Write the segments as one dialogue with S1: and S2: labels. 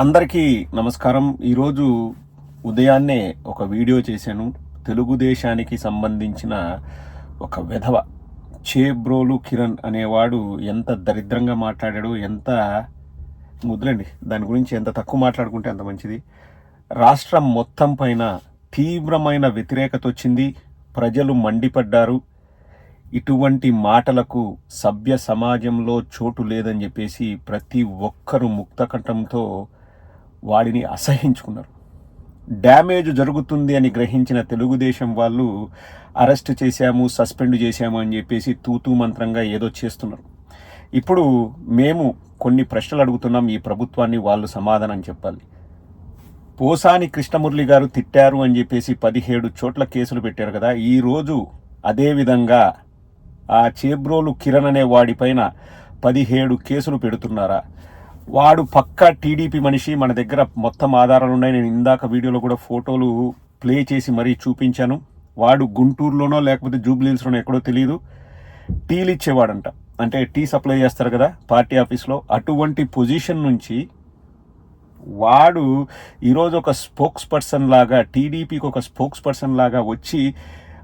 S1: అందరికీ నమస్కారం. ఈరోజు ఉదయాన్నే ఒక వీడియో చేశాను. తెలుగుదేశానికి సంబంధించిన ఒక విధవ చేబ్రోలు కిరణ్ అనేవాడు ఎంత దరిద్రంగా మాట్లాడాడు ఎంత ముద్రండి దాని గురించి ఎంత తక్కువ మాట్లాడుకుంటే అంత మంచిది. రాష్ట్రం మొత్తం పైన తీవ్రమైన వ్యతిరేకత వచ్చింది. ప్రజలు మండిపడ్డారు. ఇటువంటి మాటలకు సభ్య సమాజంలో చోటు లేదని చెప్పేసి ప్రతి ఒక్కరూ ముక్తకంఠంతో వాడిని అసహించుకున్నారు. డ్యామేజ్ జరుగుతుంది అని గ్రహించిన తెలుగుదేశం వాళ్ళు అరెస్ట్ చేశాము సస్పెండ్ చేశాము అని చెప్పేసి తూతూ మంత్రంగా ఏదో చేస్తున్నారు. ఇప్పుడు మేము కొన్ని ప్రశ్నలు అడుగుతున్నాం ఈ ప్రభుత్వాన్ని వాళ్ళు సమాధానం చెప్పాలి. పోసాని కృష్ణమురళి గారు తిట్టారు అని చెప్పేసి పదిహేడు చోట్ల కేసులు పెట్టారు కదా ఈరోజు అదేవిధంగా ఆ చేబ్రోలు కిరణ్ అనే వాడిపైన పదిహేడు కేసులు పెడుతున్నారా? వాడు పక్కా టీడీపీ మనిషి మన దగ్గర మొత్తం ఆధారాలు ఉన్నాయి నేను ఇందాక వీడియోలో కూడా ఫోటోలు ప్లే చేసి మరీ చూపించాను. వాడు గుంటూరులోనో లేకపోతే జూబ్లీహిల్స్లోనో ఎక్కడో తెలియదు టీలు ఇచ్చేవాడంట. అంటే టీ సప్లై చేస్తారు కదా పార్టీ ఆఫీస్లో. అటువంటి పొజిషన్ నుంచి వాడు ఈరోజు ఒక స్పోక్స్ పర్సన్ లాగా టీడీపీకి ఒక స్పోక్స్ పర్సన్ లాగా వచ్చి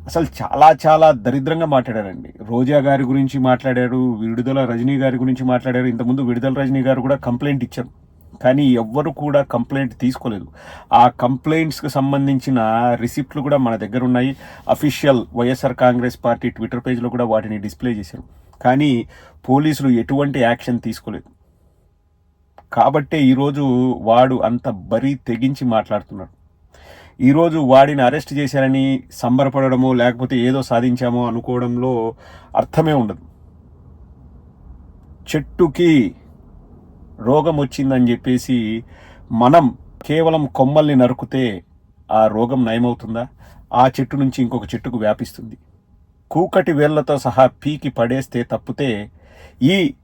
S1: అసలు చాలా చాలా దరిద్రంగా మాట్లాడారండి. రోజా గారి గురించి మాట్లాడారు విడుదల రజనీ గారి గురించి మాట్లాడారు. ఇంతకుముందు విడుదల రజనీ గారు కూడా కంప్లైంట్ ఇచ్చారు. కానీ ఎవ్వరు కూడా కంప్లైంట్ తీసుకోలేదు. ఆ కంప్లైంట్స్కి సంబంధించిన రిసిప్ట్లు కూడా మన దగ్గర ఉన్నాయి. Official YSR Congress party Twitter పేజ్లో కూడా వాటిని డిస్ప్లే చేశారు. కానీ పోలీసులు ఎటువంటి యాక్షన్ తీసుకోలేదు. కాబట్టే ఈరోజు వాడు అంత బరీ తెగించి మాట్లాడుతున్నాడు ఈరోజు వాడిని అరెస్ట్ చేశారని సంబరపడడమో లేకపోతే ఏదో సాధించామో అనుకోవడంలో అర్థమే ఉండదు. చెట్టుకి రోగం వచ్చిందని చెప్పేసి మనం కేవలం కొమ్మల్ని నరుకుతే ఆ రోగం నయమవుతుందా? ఆ చెట్టు నుంచి ఇంకొక చెట్టుకు వ్యాపిస్తుంది. కూకటి వేళ్ళతో సహా పీకి పడేస్తే తప్పితే ఈ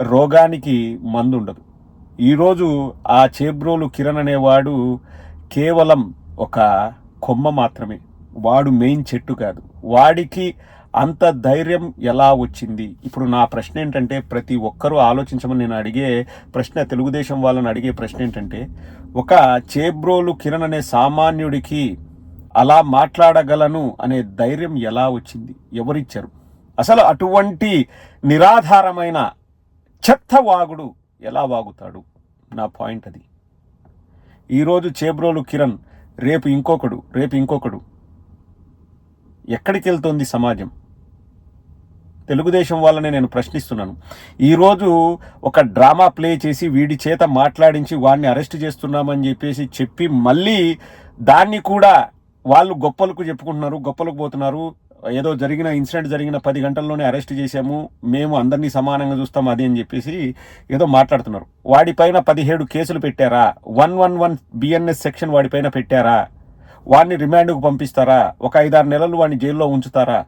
S1: రోగానికి మందు ఉండదు ఈరోజు ఆ చేబ్రోలు కిరణ్ అనేవాడు కేవలం ఒక కొమ్మ మాత్రమే. వాడు మెయిన్ చెట్టు కాదు. వాడికి అంత ధైర్యం ఎలా వచ్చింది? ఇప్పుడు నా ప్రశ్న ఏంటంటే ప్రతి ఒక్కరూ ఆలోచించమని నేను అడిగే ప్రశ్న తెలుగుదేశం వాళ్ళని అడిగే ప్రశ్న ఏంటంటే ఒక చేబ్రోలు కిరణ్ అనే సామాన్యుడికి అలా మాట్లాడగలను అనే ధైర్యం ఎలా వచ్చింది? ఎవరిచ్చారు? అసలు అటువంటి నిరాధారమైన చెత్త వాగుడు ఎలా వాగుతాడు? నా పాయింట్ అది. ఈరోజు చేబ్రోలు కిరణ్ రేపు ఇంకొకడు రేపు ఇంకొకడు. ఎక్కడికి వెళ్తోంది సమాజం? తెలుగుదేశం వాళ్ళని నేను ప్రశ్నిస్తున్నాను. ఈరోజు ఒక డ్రామా ప్లే చేసి వీడి చేత మాట్లాడించి వాడిని అరెస్ట్ చేస్తున్నామని చెప్పేసి చెప్పి మళ్ళీ దాన్ని కూడా వాళ్ళు గొప్పలకు చెప్పుకుంటున్నారు గొప్పలకు పోతున్నారు. ఏదో జరిగిన ఇన్సిడెంట్ జరిగిన పది గంటల్లోనే అరెస్ట్ చేశాము మేము అందరినీ సమానంగా చూస్తాం అది అని చెప్పేసి ఏదో మాట్లాడుతున్నారు. వాడిపైన పదిహేడు కేసులు పెట్టారా? One one one BNS section వాడిపైన పెట్టారా? వాడిని రిమాండ్కు పంపిస్తారా? ఒక ఐదారు నెలలు వాడిని జైల్లో ఉంచుతారా?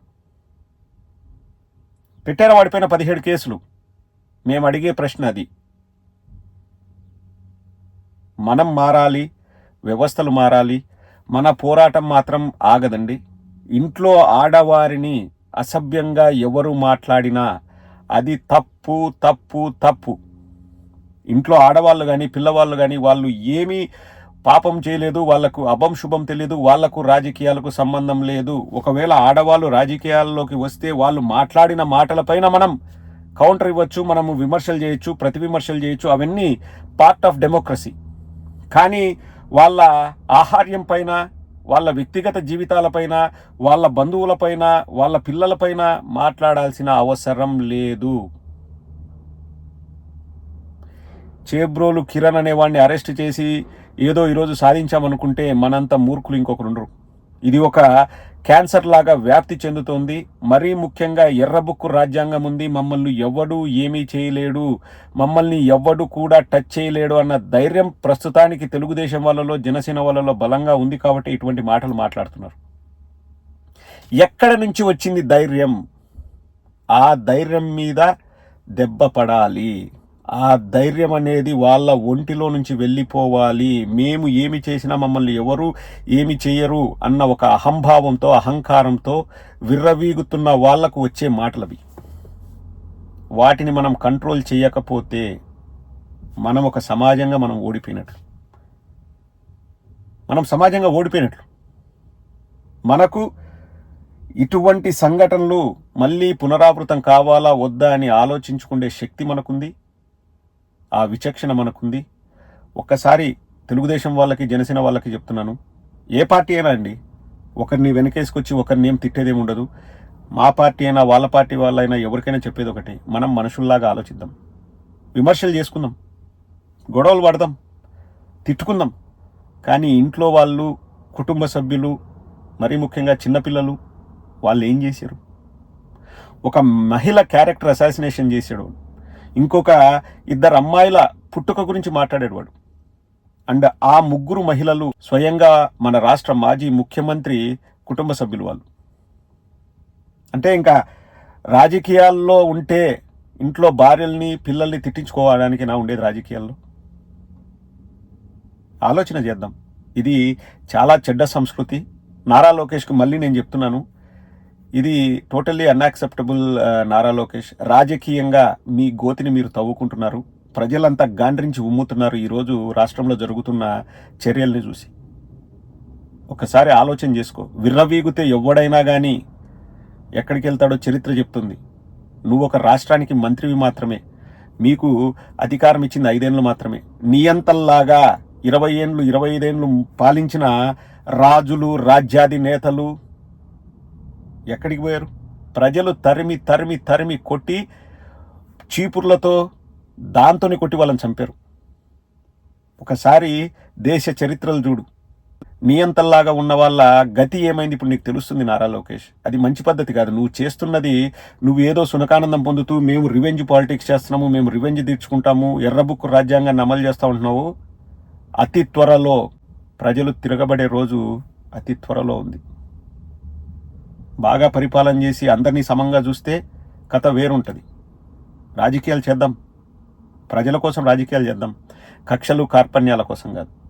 S1: పెట్టారా వాడిపైన పదిహేడు కేసులు? మేము అడిగే ప్రశ్న అది. మనం మారాలి వ్యవస్థలు మారాలి మన పోరాటం మాత్రం ఆగదండి. ఇంట్లో ఆడవారిని అసభ్యంగా ఎవరు మాట్లాడినా అది తప్పు తప్పు తప్పు. ఇంట్లో ఆడవాళ్ళు కానీ పిల్లవాళ్ళు కానీ వాళ్ళు ఏమీ పాపం చేయలేదు వాళ్ళకు అభం శుభం తెలియదు వాళ్ళకు రాజకీయాలకు సంబంధం లేదు. ఒకవేళ ఆడవాళ్ళు రాజకీయాల్లోకి వస్తే వాళ్ళు మాట్లాడిన మాటలపైన మనం కౌంటర్ ఇవ్వచ్చు మనము విమర్శలు చేయొచ్చు ప్రతి విమర్శలు చేయొచ్చు అవన్నీ పార్ట్ ఆఫ్ డెమోక్రసీ కానీ వాళ్ళ ఆహార్యం పైన వాళ్ళ వ్యక్తిగత జీవితాలపైన వాళ్ళ బంధువులపైన వాళ్ళ పిల్లలపైన మాట్లాడాల్సిన అవసరం లేదు. చేబ్రోలు కిరణ్ అనేవాడిని అరెస్ట్ చేసి ఏదో ఈరోజు సాధించామనుకుంటే మనంత మూర్ఖులు ఇంకొకరు ఉండరు ఇది ఒక క్యాన్సర్ లాగా వ్యాప్తి చెందుతోంది. మరీ ముఖ్యంగా ఎర్రబుక్కు రాజ్యాంగం ఉంది. మమ్మల్ని ఎవ్వడూ ఏమీ చేయలేడు. మమ్మల్ని ఎవ్వడు కూడా టచ్ చేయలేడు అన్న ధైర్యం ప్రస్తుతానికి తెలుగుదేశం వాళ్ళలో జనసేన వాళ్ళలో బలంగా ఉంది కాబట్టి ఇటువంటి మాటలు మాట్లాడుతున్నారు. ఎక్కడ నుంచి వచ్చింది ధైర్యం? ఆ ధైర్యం మీద దెబ్బ పడాలి. ఆ ధైర్యం అనేది వాళ్ళ ఒంటిలో నుంచి వెళ్ళిపోవాలి. మేము ఏమి చేసినా మమ్మల్ని ఎవరు ఏమి చేయరు అన్న ఒక అహంభావంతో అహంకారంతో విర్రవీగుతున్న వాళ్ళకు వచ్చే మాటలవి. వాటిని మనం కంట్రోల్ చేయకపోతే మనం ఒక సమాజంగా మనం ఓడిపోయినట్లు. మనం సమాజంగా ఓడిపోయినట్లు. మనకు ఇటువంటి సంఘటనలు మళ్ళీ పునరావృతం కావాలా వద్దా అని ఆలోచించుకునే శక్తి మనకుంది. ఆ విచక్షణ మనకుంది. ఒక్కసారి తెలుగుదేశం వాళ్ళకి జనసేన వాళ్ళకి చెప్తున్నాను. ఏ పార్టీ అయినా అండి ఒకరిని వెనకేసుకొచ్చి ఒకరిని ఏం తిట్టేదేమి ఉండదు. మా పార్టీ అయినా వాళ్ళ పార్టీ వాళ్ళైనా ఎవరికైనా చెప్పేది ఒకటి మనం మనుషుల్లాగా ఆలోచిద్దాం. విమర్శలు చేసుకుందాం. గొడవలు పడదాం. తిట్టుకుందాం. కానీ ఇంట్లో వాళ్ళు కుటుంబ సభ్యులు మరీ ముఖ్యంగా చిన్నపిల్లలు వాళ్ళు ఏం చేశారు? ఒక మహిళ క్యారెక్టర్ అసాసినేషన్ చేశాడు. ఇంకొక ఇద్దరు అమ్మాయిల పుట్టుక గురించి మాట్లాడాడు వాడు అండ్ ఆ ముగ్గురు మహిళలు స్వయంగా మన రాష్ట్ర మాజీ ముఖ్యమంత్రి కుటుంబ సభ్యులు వాళ్ళు. అంటే ఇంకా రాజకీయాల్లో ఉంటే ఇంట్లో భార్యల్ని పిల్లల్ని తిట్టించుకోవడానికి నా ఉండేది రాజకీయాల్లో. ఆలోచన చేద్దాం. ఇది చాలా చెడ్డ సంస్కృతి. నారా లోకేష్కి మళ్ళీ నేను చెప్తున్నాను. ఇది totally unacceptable uh, Nara Lokesh. రాజకీయంగా మీ గోతిని మీరు తవ్వుకుంటున్నారు. ప్రజలంతా గాండ్రించి ఉమ్ముతున్నారు. ఈరోజు రాష్ట్రంలో జరుగుతున్న చర్యల్ని చూసి. ఒకసారి ఆలోచన చేసుకో. విర్రవీగితే ఎవడైనా కానీ ఎక్కడికి వెళ్తాడో చరిత్ర చెప్తుంది. నువ్వు ఒక రాష్ట్రానికి మంత్రివి మాత్రమే. మీకు అధికారం ఇచ్చింది ఐదేళ్ళు మాత్రమే. నియంతల్లాగా ఇరవై ఏండ్లు ఇరవై ఐదేండ్లు పాలించిన రాజులు రాజ్యాది నేతలు ఎక్కడికి పోయారు? ప్రజలు తరిమి తరిమి తరిమి కొట్టి చీపుర్లతో దాంతోనే కొట్టి వాళ్ళని చంపారు. ఒకసారి దేశ చరిత్రలు చూడు. నియంతల్లాగా ఉన్న వాళ్ళ గతి ఏమైంది ఇప్పుడు నీకు తెలుస్తుంది నారా లోకేష్? అది మంచి పద్ధతి కాదు. నువ్వు చేస్తున్నది నువ్వు ఏదో సునకానందం పొందుతూ మేము రివెంజ్ పాలిటిక్స్ చేస్తున్నాము మేము రివెంజ్ తీర్చుకుంటాము ఎర్రబుక్కు రాజ్యాంగాన్ని అమలు చేస్తూ ఉంటున్నావు. అతి త్వరలో ప్రజలు తిరగబడే రోజు అతి త్వరలో ఉంది. బాగా పరిపాలన చేసి అందరినీ సమంగా చూస్తే కథ వేరుంటుంది. రాజకీయాలు చేద్దాం. ప్రజల కోసం రాజకీయాలు చేద్దాం. కక్షలు కార్పణ్యాల కోసం కాదు.